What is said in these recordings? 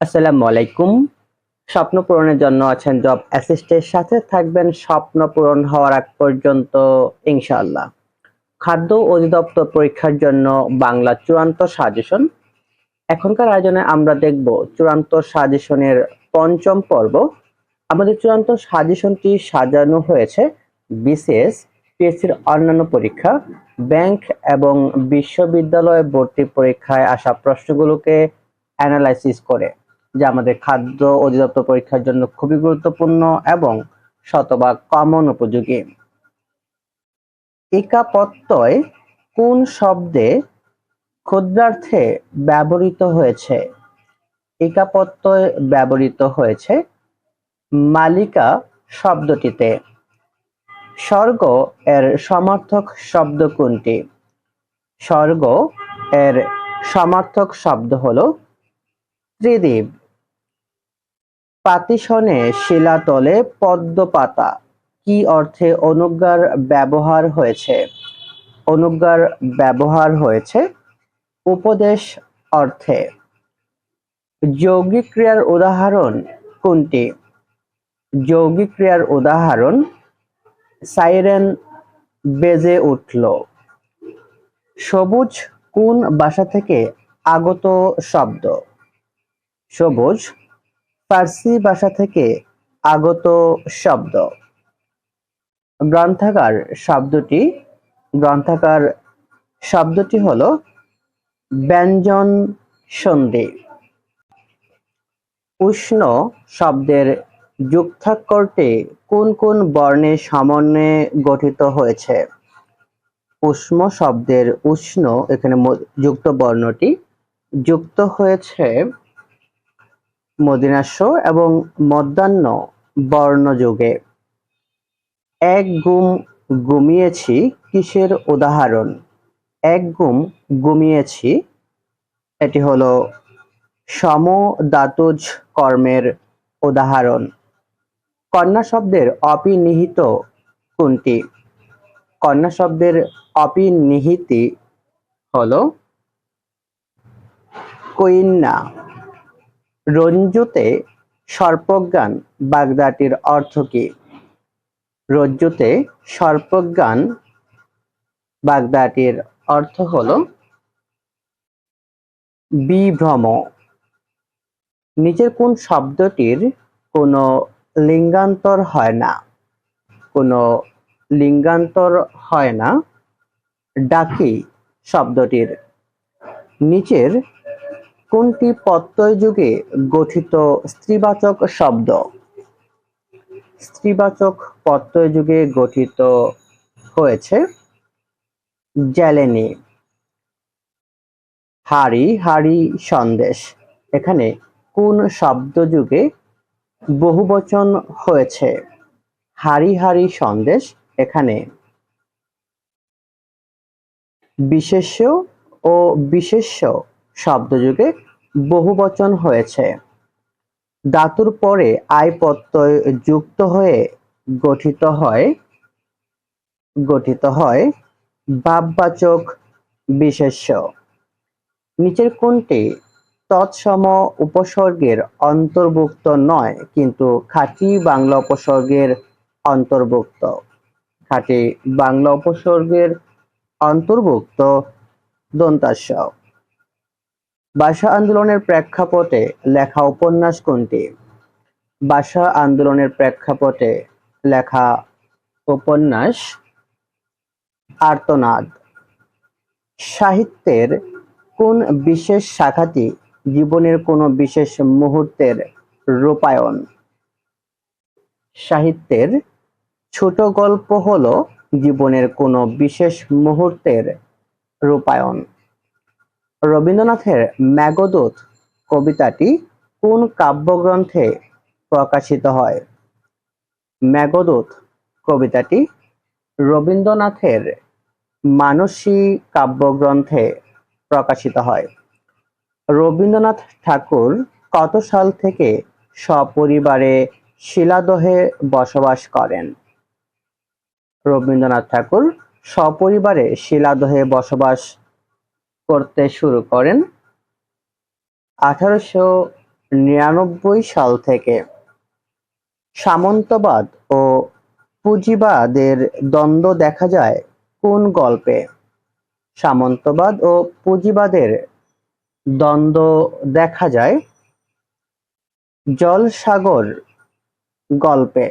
আসসালামু আলাইকুম। স্বপ্ন পূরণের জন্য আছেন জব অ্যাসিস্টের সাথে থাকবেন। স্বপ্ন পূরণ হওয়ার আগ পর্যন্ত ইনশাআল্লাহ। খাদ্য অধিদপ্তর পরীক্ষার জন্য বাংলা চূড়ান্ত সাজেশন এখনকার আয়োজনে আমরা দেখব চূড়ান্ত সাজেশনের পঞ্চম পর্ব। আমাদের চূড়ান্ত সাজেশনটি সাজানো হয়েছে বিসিএস পিএসসির অন্যান্য পরীক্ষা ব্যাংক এবং বিশ্ববিদ্যালয় ভর্তি পরীক্ষায় আসা প্রশ্নগুলোকে অ্যানালাইসিস করে। যা আমাদের খাদ্য অধিদপ্তর পরীক্ষার জন্য খুবই গুরুত্বপূর্ণ এবং শতভাগ কমন উপযোগী। একাপত্যয় কোন শব্দে ক্ষুদ্রার্থে ব্যবহৃত হয়েছে? একাপত্যয় ব্যবহৃত হয়েছে মালিকা শব্দটিতে। স্বর্গ এর সমার্থক শব্দ কোনটি? স্বর্গ এর সমার্থক শব্দ হলো ত্রিদীপ পাতিশনে শিলাতলে পদ্ম পাতা কি অর্থে অনুজ্ঞার ব্যবহার হয়েছে? অনুজ্ঞার ব্যবহার হয়েছে উপদেশ অর্থে। যৌগিক ক্রিয়ার উদাহরণ কোনটি? যৌগিক ক্রিয়ার উদাহরণ, সাইরেন বেজে উঠল। সবুজ কোন ভাষা থেকে আগত শব্দ? সবুজ ফার্সি ভাষা থেকে আগত শব্দ। গ্রন্থাগার শব্দটি গ্রন্থাগার শব্দটি হলো ব্যঞ্জন সন্ধি। উষ্ণ শব্দের যুক্তাক্ষরটি কোন কোন বর্ণের সমন্বয়ে গঠিত হয়েছে? উষ্ম শব্দের উষ্ণ এখানে যুক্ত বর্ণটি যুক্ত হয়েছে মদিনাস্য এবং মধ্যাহ্ন বর্ণযোগে। এক গুম গুমিয়েছি কিসের উদাহরণ? এক গুম গুমিয়েছি এটি হলো সমদাতুজ কর্মের উদাহরণ। কন্যা শব্দের অপিনিহিত কোনটি? কন্যা শব্দের অপিনিহিতি হল, কইন্না। রঞ্জুতে সর্পজ্ঞান বাগদাটির অর্থ কি? রজ্জুতে সর্পজ্ঞান বাগদাটির অর্থ হল বিভ্রম। নিচের কোন শব্দটির কোনো লিঙ্গান্তর হয় না। কোনো লিঙ্গান্তর হয় না। ডাকি শব্দটির। নিচের কোনটি প্রত্যয় যুগে গঠিত স্ত্রীবাচক শব্দ? স্ত্রীবাচক প্রত্যয় যুগে গঠিত হয়েছে জ্যালেনি। হাড়ি হাড়ি সন্দেশ। এখানে কোন শব্দ যুগে বহুবচন হয়েছে? হাড়ি হাড়ি সন্দেশ। এখানে বিশেষ্য ও বিশেষ্য শব্দযুগে বহুবচন হয়েছে। ধাতুর পরে আয় প্রত্যয় যুক্ত হয়ে গঠিত হয় গঠিত হয় ভাববাচক বিশেষ্য। নিচের কোনটি তৎসম উপসর্গের অন্তর্ভুক্ত নয়, কিন্তু খাঁটি বাংলা উপসর্গের অন্তর্ভুক্ত। খাঁটি বাংলা উপসর্গের অন্তর্ভুক্ত দন্তাস্য। ভাষা আন্দোলনের প্রেক্ষাপটে লেখা উপন্যাস কোনটি? ভাষা আন্দোলনের প্রেক্ষাপটে লেখা উপন্যাস আর্তনাদ। সাহিত্যের কোন বিশেষ শাখাটি জীবনের কোনো বিশেষ মুহূর্তের রূপায়ণ? সাহিত্যের ছোট গল্প হলো জীবনের কোনো বিশেষ মুহূর্তের রূপায়ণ। রবীন্দ্রনাথের মেঘদূত কবিতাটি কোন কাব্যগ্রন্থে প্রকাশিত হয়? মেঘদূত কবিতাটি রবীন্দ্রনাথের মানসী কাব্যগ্রন্থে প্রকাশিত হয়। রবীন্দ্রনাথ ঠাকুর কত সাল থেকে সপরিবারে শিলাদহে বসবাস করেন? রবীন্দ্রনাথ ঠাকুর সপরিবারে শিলাদহে বসবাস করতে শুরু করেন। আঠারোশো নিরানব্বই সাল থেকে সামন্তবাদ ও পুঁজিবাদের দ্বন্দ্ব দেখা যায় কোন গল্পে? সামন্তবাদ ও পুঁজিবাদের দ্বন্দ্ব দেখা যায় জলসাগর গল্পে।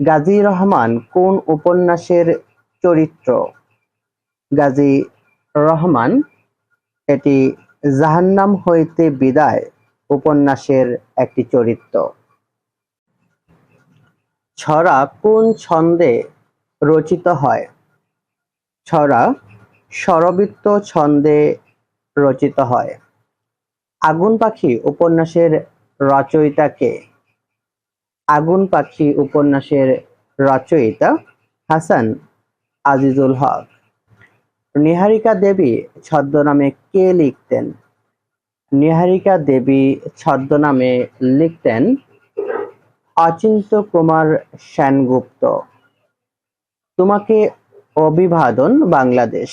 গাজী রহমান কোন উপন্যাসের চরিত্র? গাজী রহমান, এটি জাহান্নাম হইতে বিদায় উপন্যাসের একটি চরিত্র। ছড়া কোন ছন্দে রচিত হয়? ছড়া স্বরবৃত্ত ছন্দে রচিত হয়। আগুন পাখি উপন্যাসের রচয়িতা কে? আগুন পাখি উপন্যাসের রচয়িতা হাসান আজিজুল হক। নিহারিকা দেবী ছদ্মনামে কে লিখতেন? নিহারিকা দেবী ছদ্মনামে লিখতেন অচিন্ত কুমার সেনগুপ্ত। তোমাকে অভিবাদন বাংলাদেশ।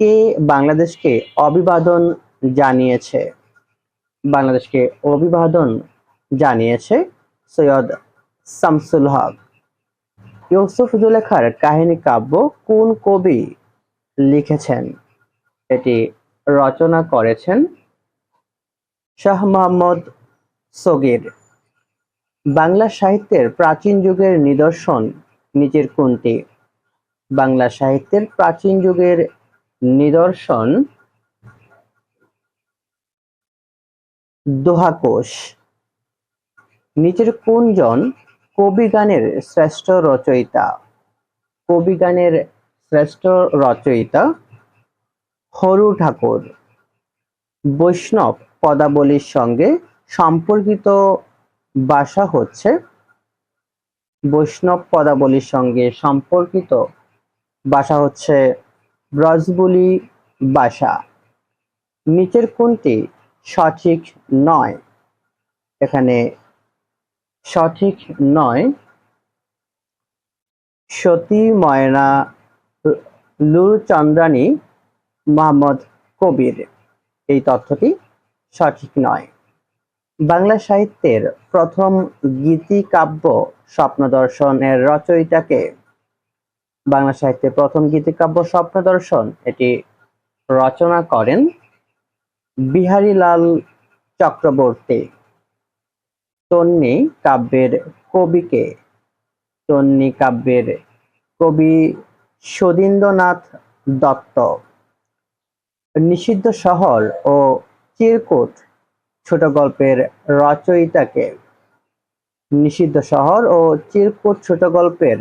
কে বাংলাদেশকে অভিবাদন জানিয়েছে? বাংলাদেশকে অভিবাদন জানিয়েছে সৈয়দ শামসুল হক। ইউসুফ জুলেখার কাহিনী কাব্য কোন কবি লিখেছেন। এটি রচনা করেছেন শাহ মোহাম্মদ সগির। বাংলা সাহিত্যের প্রাচীন যুগের নিদর্শন নিচের কোনটি? বাংলা সাহিত্যের প্রাচীন যুগের নিদর্শন দোহাকোষ। নিচের কোনজন কবি গানের শ্রেষ্ঠ রচয়িতা? কবি গানের শ্রেষ্ঠ রচয়িতা হরু ঠাকুর। বৈষ্ণব পদাবলীর সঙ্গে সম্পর্কিত ভাষা হচ্ছে বৈষ্ণব পদাবলীর সঙ্গে সম্পর্কিত ভাষা হচ্ছে ব্রজবুলি ভাষা। নিচের কোনটি সঠিক নয়। এখানে সঠিক নয় সতী ময়না লুর চন্দ্রানী মোহাম্মদ কবির। এই তথ্যটি সঠিক নয়। বাংলা সাহিত্যের প্রথম গীতিকাব্য স্বপ্নদর্শনের রচয়িতাকে বাংলা সাহিত্যের প্রথম গীতিকাব্য স্বপ্নদর্শন, এটি রচনা করেন বিহারীলাল চক্রবর্তী। তন্নি কাব্যের কবিকে, তন্নি কাব্যের কবি সুধীন্দ্রনাথ দত্ত। নিষিদ্ধ শহর ও চিরকুট ছোট গল্পের রচয়িতাকে। নিষিদ্ধ শহর ও চিরকুট ছোট গল্পের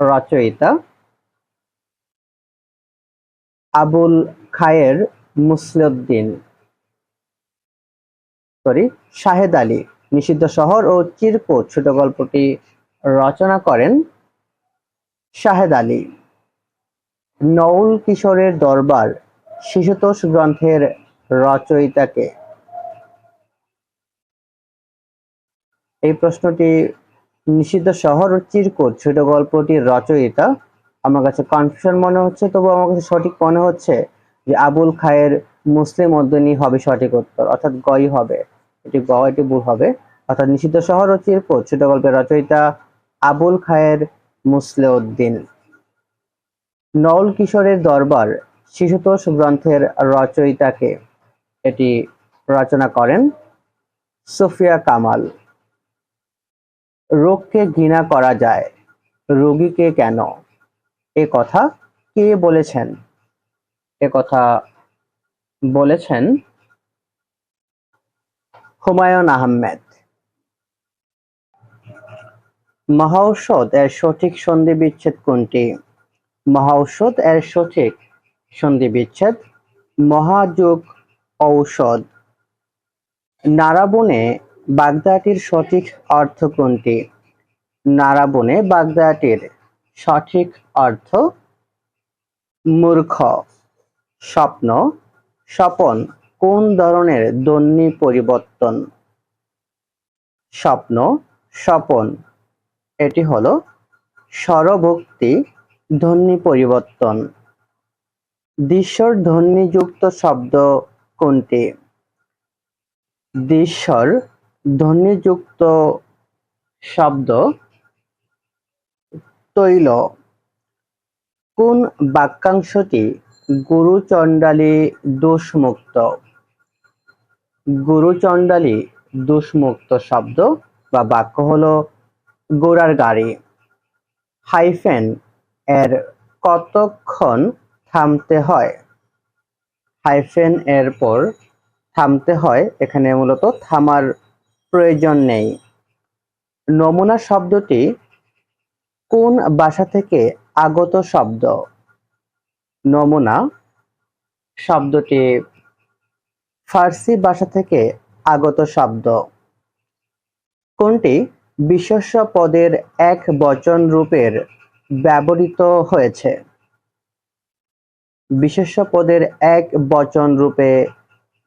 রচয়িতা আবুল খায়ের মুসলিউদ্দিন। সরি, শাহেদ আলী। নিষিদ্ধ শহর ও চিরকুট ছোট গল্পটি রচনা করেন শাহেদ আলী। নউল কিশোরের দরবার শিশুতোষ গ্রন্থের রচয়িতাকে। এই প্রশ্নটি নিষিদ্ধ শহর ও চিরকুট ছোট গল্পটির রচয়িতা। আমার কাছে কনফিউশন মনে হচ্ছে তবু আমার কাছে সঠিক মনে হচ্ছে যে আবুল খায়ের মুসলিম উদ্দিনী হবে সঠিক উত্তর, অর্থাৎ গই হবে। এটি গ এটি ভুল হবে। অর্থাৎ নিষিদ্ধ শহর ও চিরকুট ছোট গল্পের রচয়িতা আবুল খায়ের মুসলেউদ্দিন। নওল কিশোরের দরবার শিশুতোষ গ্রন্থের রচয়িতাকে এটি রচনা করেন সুফিয়া কামাল। রোগকে ঘৃণা করা যায়, রোগীকে কেন? এ কথা কে বলেছেন? এ কথা বলেছেন হুমায়ুন আহমেদ। মহাঔষধ এর সঠিক সন্ধি বিচ্ছেদ কোনটি? মহাঔষধ এর সঠিক সন্ধি বিচ্ছেদ মহাযোগ ঔষধ। নারাবনে বাগদাটির সঠিক অর্থ কোনটি? নারাবনে বাগদাটির সঠিক অর্থ মূর্খ। স্বপ্ন, স্বপন কোন ধরনের ধ্বনি পরিবর্তন? স্বপ্ন, স্বপন এটি হলো স্বরভক্তি ধ্বনি পরিবর্তন। দৃশ্যর ধ্বনিযুক্ত শব্দ কোনটি? দৃশ্যর ধ্বনিযুক্ত শব্দ তৈল। কোন বাক্যাংশটি গুরুচণ্ডালী দোষমুক্ত? গুরুচণ্ডালী দোষমুক্ত শব্দ বা বাক্য হলো গোড়ার গাড়ি। হাইফেন এর কতক্ষণ থামতে হয়? হাইফেন এর পর থামতে হয়, এখানে মূলত থামার প্রয়োজন নেই। নমুনা শব্দটি কোন ভাষা থেকে আগত শব্দ? নমুনা শব্দটি ফার্সি ভাষা থেকে আগত শব্দ। কোনটি বিশেষ্য পদের এক বচন রূপের ব্যবহৃত হয়েছে। বিশেষ্য পদের এক বচন রূপে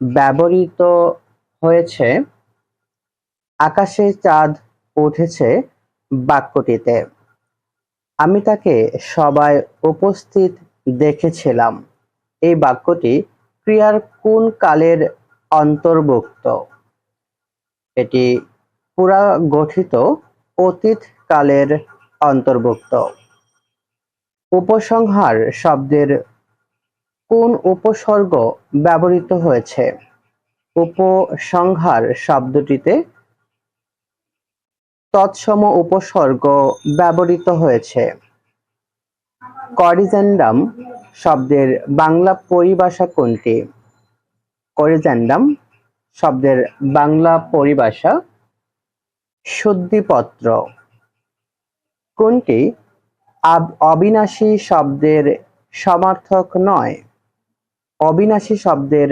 ব্যবহৃত হয়েছে। আকাশে চাঁদ উঠেছে বাক্যটিতে। আমি তাকে সবাই উপস্থিত দেখেছিলাম। এই বাক্যটি ক্রিয়ার কোন কালের অন্তর্ভুক্ত? এটি পুরা গঠিত অতীত কালের অন্তর্ভুক্ত। উপসংহার শব্দের কোন উপসর্গ ব্যবহৃত হয়েছে? উপসংহার শব্দটিতে তৎসম উপসর্গ ব্যবহৃত হয়েছে। করিজেন্ডাম শব্দের বাংলা পরিভাষা কোনটি? করিজেন্ডাম শব্দের বাংলা পরিভাষা শুদ্ধিপত্র। কোনটি? অবিনাশী শব্দের সমার্থক নয়। অবিনাশী শব্দের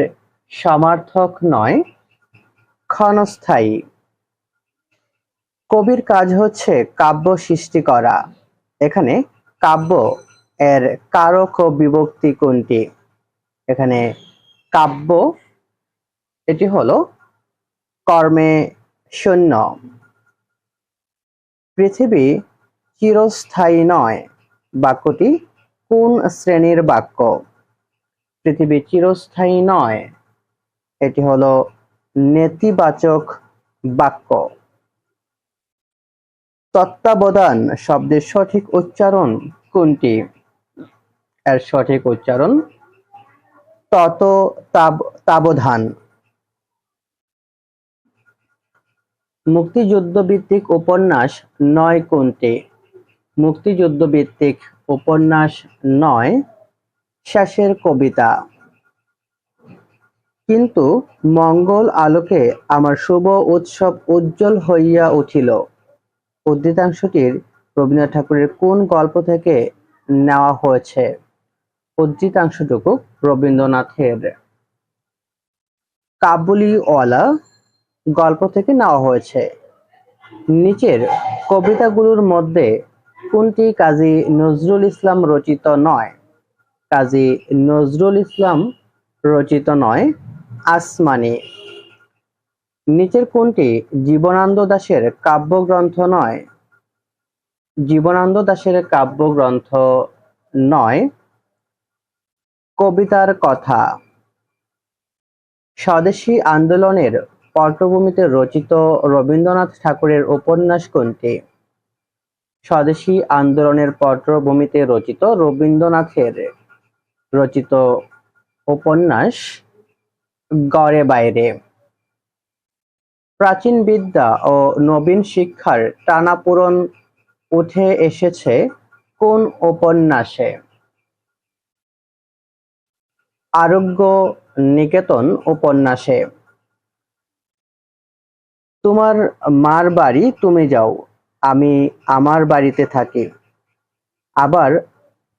সমার্থক নয়। ক্ষণস্থায়ী। কবির কাজ হচ্ছে কাব্য সৃষ্টি করা। এখানে কাব্য এর কারক ও বিভক্তি কোনটি? এখানে কাব্য, এটি হলো কর্মে শূন্য। পৃথিবী চিরস্থায়ী নয়। বাক্যটি কোন শ্রেণির বাক্য? পৃথিবী চিরস্থায়ী নয়। এটি হলো নেতিবাচক বাক্য। তত্ত্বাবধান শব্দের সঠিক উচ্চারণ কোনটি? এর সঠিক উচ্চারণ তত তাবধান। মুক্তিযুদ্ধ ভিত্তিক উপন্যাস নয় কোনটি? মুক্তিযুদ্ধ ভিত্তিক উপন্যাস নয়, শেষের কবিতা। কিন্তু মঙ্গল আলোকে আমার শুভ উৎসব উজ্জ্বল হইয়া উঠিল। উদ্ধৃতাংশটির রবীন্দ্রনাথ ঠাকুরের কোন গল্প থেকে নেওয়া হয়েছে? উদ্ধৃতাংশটুকু রবীন্দ্রনাথের। কাবুলিওয়ালা গল্প থেকে নেওয়া হয়েছে। নিচের কবিতাগুলোর মধ্যে কোনটি কাজী নজরুল ইসলাম রচিত নয়? কাজী নজরুল ইসলাম রচিত নয়, আসমানি। নিচের কোনটি জীবনানন্দ দাশের কাব্যগ্রন্থ নয়? জীবনানন্দ দাশের কাব্যগ্রন্থ নয়, কবিতার কথা। স্বদেশী আন্দোলনের পটভূমিতে রচিত রবীন্দ্রনাথ ঠাকুরের উপন্যাস কোনটি? স্বদেশী আন্দোলনের পটভূমিতে রচিত রবীন্দ্রনাথের রচিত উপন্যাস গড়ে বাইরে। প্রাচীন বিদ্যা ও নবীন শিক্ষার টানাপোড়েন উঠে এসেছে কোন উপন্যাসে? আরোগ্য নিকেতন উপন্যাসে। তোমার মার বাড়ি তুমি যাও, আমি আমার বাড়িতে থাকি। আবার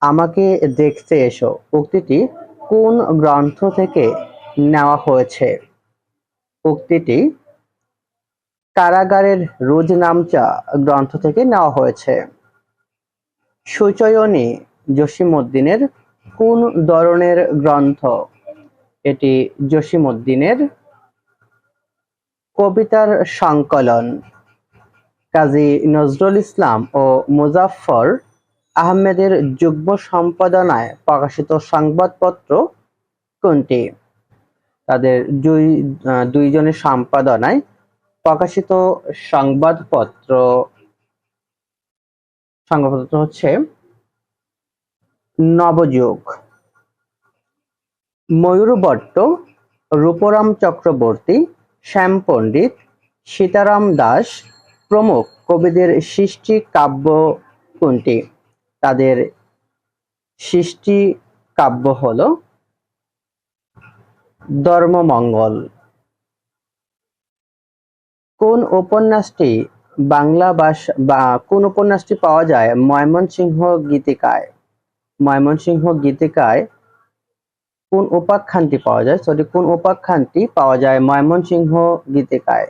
আমাকে দেখতে এসো। উক্তিটি কোন গ্রন্থ থেকে নেওয়া হয়েছে? উক্তিটি কারাগারের রোজ নামচা গ্রন্থ থেকে নেওয়া হয়েছে। সুচয়নী জসিমউদ্দিনের কোন ধরনের গ্রন্থ? এটি জসিমউদ্দিনের কবিতার সংকলন কাজী নজরুল ইসলাম ও মুজাফফর আহমেদের যুগ্ম সম্পাদনায় প্রকাশিত সংবাদপত্র কোনটি? তাদের দুই দুইজনের সম্পাদনায় প্রকাশিত সংবাদপত্র। সংবাদপত্র হচ্ছে নবযুগ। ময়ূর ভট্ট রূপরাম চক্রবর্তী শ্যাম পণ্ডিত সীতারাম দাস প্রমুখ কবিদের সৃষ্টি কাব্য কোনটি? তাদের সৃষ্টি কাব্য হল ধর্মমঙ্গল। কোন উপন্যাসটি বাংলা ভাষা, বা কোন উপন্যাসটি পাওয়া যায় ময়মনসিংহ গীতিকায়? ময়মনসিংহ গীতিকায় কোন উপাখ্যানটি পাওয়া যায়? সরি, কোন উপাখ্যানটি পাওয়া যায়? ময়মনসিংহ গীতিকায়।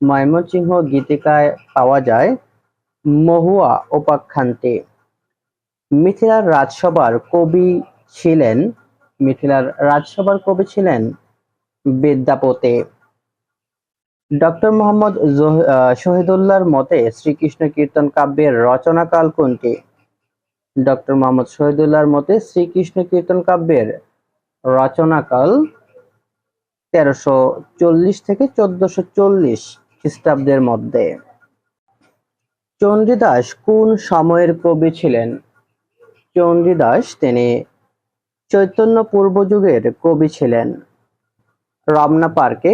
ময়মনসিংহ গীতিকায় পাওয়া যায় মহুয়া উপাখ্যানটি মিথিলার রাজসভার কবি ছিলেন, মিথিলার রাজসভার কবি ছিলেন বিদ্যাপতি। ডক্টর মোহাম্মদ শহীদুল্লাহর মতে শ্রীকৃষ্ণ কীর্তন কাব্যের রচনাকাল কোনটি? ডক্টর মোহাম্মদ শহীদুল্লাহর মতে শ্রীকৃষ্ণ কীর্তন কাব্যের রচনাকাল তেরোশো চল্লিশ থেকে চোদ্দশো চল্লিশ খ্রিস্টাব্দের মধ্যে। চণ্ডীদাস কোন সময়ের কবি ছিলেন? চণ্ডীদাস তিনি চৈতন্য পূর্ব যুগের কবি ছিলেন। রমনা পার্কে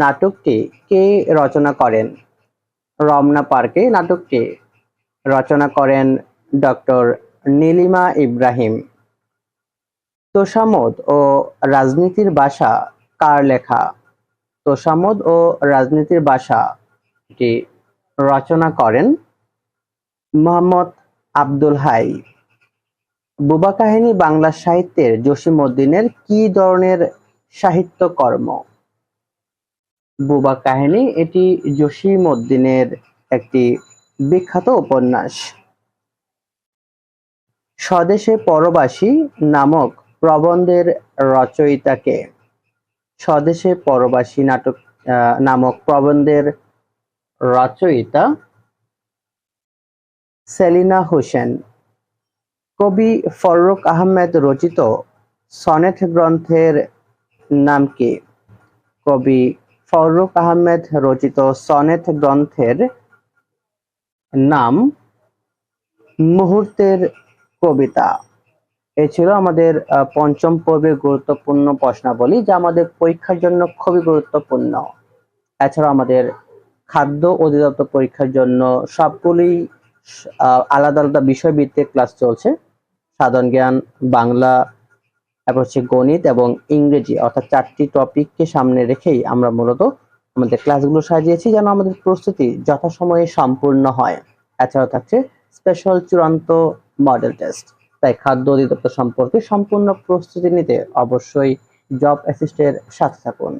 নাটকটি কে রচনা করেন? রমনা পার্কে নাটকটি রচনা করেন ডক্টর নীলিমা ইব্রাহিম। তোষামোদ ও রাজনীতির ভাষা কার লেখা? তোষামোদ ও রাজনীতির ভাষা এটি রচনা করেন মোহাম্মদ আব্দুল হাই। বুবা কাহিনী বাংলা সাহিত্যের জসিমউদ্দিনের কি ধরনের সাহিত্যকর্ম? বুবা কাহিনী এটি জসিমউদ্দিনের একটি বিখ্যাত উপন্যাস। স্বদেশে পরবাসী নামক প্রবন্ধের রচয়িতাকে স্বদেশে পরবাসী নাটক নামক প্রবন্ধের রচয়িতা সেলিনা হোসেন। কবি ফররুখ আহমেদ রচিত সনেট গ্রন্থের নাম কি? কবি ফররুখ আহমেদ রচিত সনেট গ্রন্থের নাম মুহূর্তের কবিতা। এ ছিল আমাদের পঞ্চম পর্বের গুরুত্বপূর্ণ প্রশ্নাবলী, যা আমাদের পরীক্ষার জন্য খুবই গুরুত্বপূর্ণ। এছাড়া আমাদের খাদ্য অধিদপ্তর পরীক্ষার জন্য সবগুলি আলাদা আলাদা বিষয়ভিত্তিক ক্লাস চলছে। সাধারণ জ্ঞান, বাংলা, তারপর হচ্ছে গণিত এবং ইংরেজি, অর্থাৎ চারটি টপিককে সামনে রেখেই আমরা মূলত আমাদের ক্লাসগুলো সাজিয়েছি, যেন আমাদের প্রস্তুতি যথাসময়ে সম্পূর্ণ হয়। এছাড়াও থাকছে স্পেশাল চূড়ান্ত মডেল টেস্ট। তাই খাদ্য অধিদপ্তর সম্পর্কে সম্পূর্ণ প্রস্তুতি নিতে অবশ্যই জব অ্যাসিস্টের সাথে থাকুন।